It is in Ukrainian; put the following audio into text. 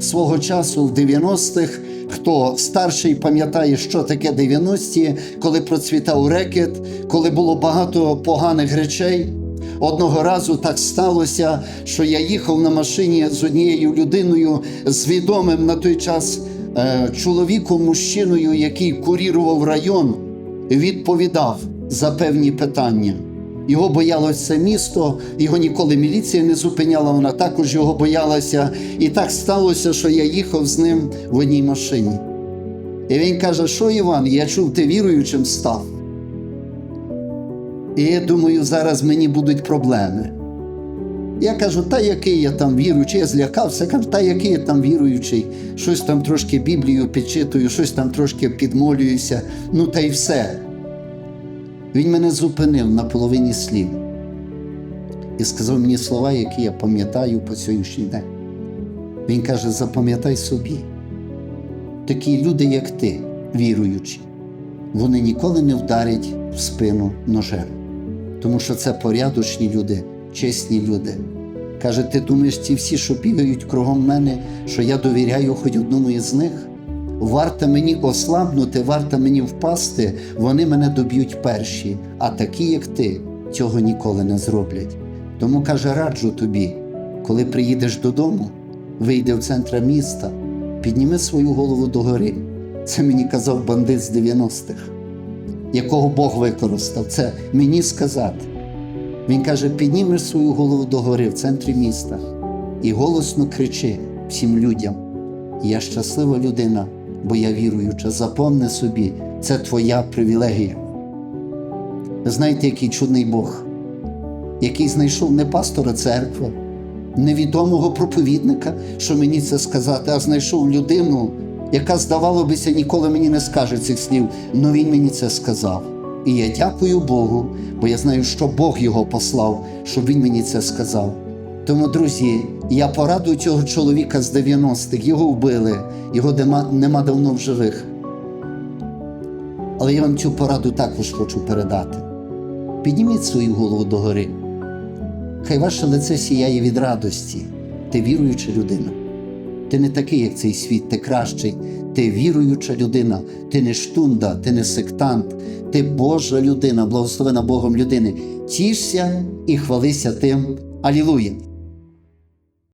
свого часу в 90-х. Хто старший пам'ятає, що таке 90-ті, коли процвітав рекет, коли було багато поганих речей. Одного разу так сталося, що я їхав на машині з однією людиною, з відомим на той час е, чоловіком, мужчиною, який курірував район, відповідав за певні питання. Його боялося місто, його ніколи міліція не зупиняла, вона також його боялася. І так сталося, що я їхав з ним в одній машині. І він каже: що Іван, я чув, ти віруючим став. І я думаю, зараз мені будуть проблеми. Я кажу, та який я там віруючий, я злякався, кажу, та який я там віруючий, щось там трошки Біблію підчитую, щось там трошки підмолююся, ну та й все. Він мене зупинив на половині слів і сказав мені слова, які я пам'ятаю по сьогоднішній день. Він каже: запам'ятай собі, такі люди, як ти, віруючі, вони ніколи не вдарять в спину ножем, тому що це порядочні люди, чесні люди. Каже, ти думаєш, ці всі, що бігають кругом мене, що я довіряю хоч одному із них? Варто мені ослабнути, варто мені впасти, вони мене доб'ють перші, а такі, як ти, цього ніколи не зроблять. Тому каже, раджу тобі, коли приїдеш додому, вийди в центр міста, підніми свою голову догори. Це мені казав бандит з 90-х, якого Бог використав. Це мені сказати. Він каже: піднімеш свою голову догори в центрі міста і голосно кричи всім людям: Я щаслива людина, бо я віруюча. Запомни собі, це твоя привілегія. Знаєте, який чудний Бог, який знайшов не пастора церкви, невідомого проповідника, що мені це сказати, а знайшов людину, яка, здавалося, ніколи мені не скаже цих слів, але він мені це сказав. І я дякую Богу, бо я знаю, що Бог його послав, щоб він мені це сказав. Тому, друзі, я порадую цього чоловіка з 90-х, його вбили, його нема, нема давно в живих. Але я вам цю пораду також хочу передати. Підніміть свою голову догори. Хай ваше лице сіяє від радості. Ти віруюча людина. Ти не такий, як цей світ, ти кращий. Ти віруюча людина, ти не штунда, ти не сектант, ти Божа людина, благословена Богом людини. Тішся і хвалися тим. Алілуя!